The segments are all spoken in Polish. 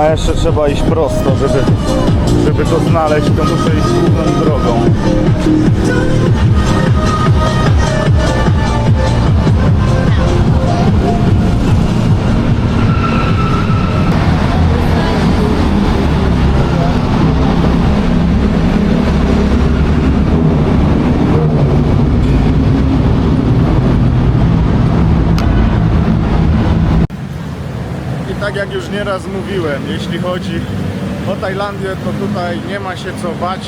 A jeszcze trzeba iść prosto, żeby, żeby to znaleźć, to muszę iść główną drogą. Tak jak już nieraz mówiłem, jeśli chodzi o Tajlandię, to tutaj nie ma się co bać.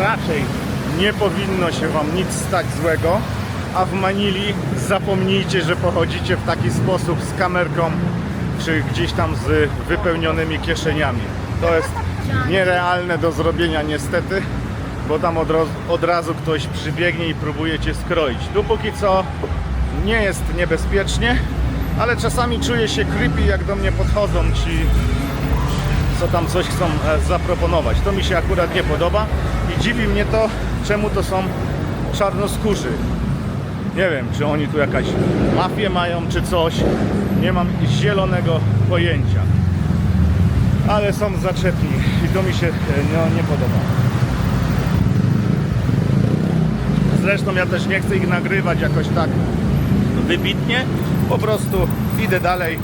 Raczej nie powinno się Wam nic stać złego. A w Manili zapomnijcie, że pochodzicie w taki sposób z kamerką, czy gdzieś tam z wypełnionymi kieszeniami. To jest nierealne do zrobienia niestety, bo tam od, roz- od razu ktoś przybiegnie i próbuje Cię skroić. Tu póki co nie jest niebezpiecznie, ale czasami czuję się creepy, jak do mnie podchodzą ci, co tam coś chcą e, zaproponować. To mi się akurat nie podoba i dziwi mnie to, czemu to są czarnoskórzy. Nie wiem, czy oni tu jakaś mafię mają, czy coś. Nie mam zielonego pojęcia. Ale są zaczepni i to mi się e, no, nie podoba. Zresztą ja też nie chcę ich nagrywać jakoś tak wybitnie. Po prostu idę dalej.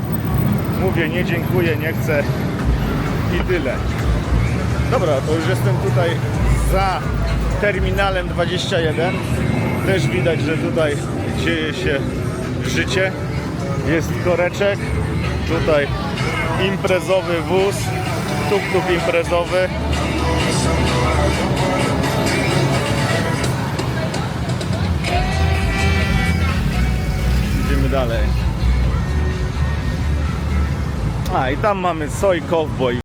Mówię nie dziękuję, nie chcę i tyle. Dobra, to już jestem tutaj za terminalem 21. Też widać, że tutaj dzieje się życie. Jest koreczek. Tutaj imprezowy wóz. Tuk-tuk imprezowy. Dalej. A i tam mamy Soy Cowboy.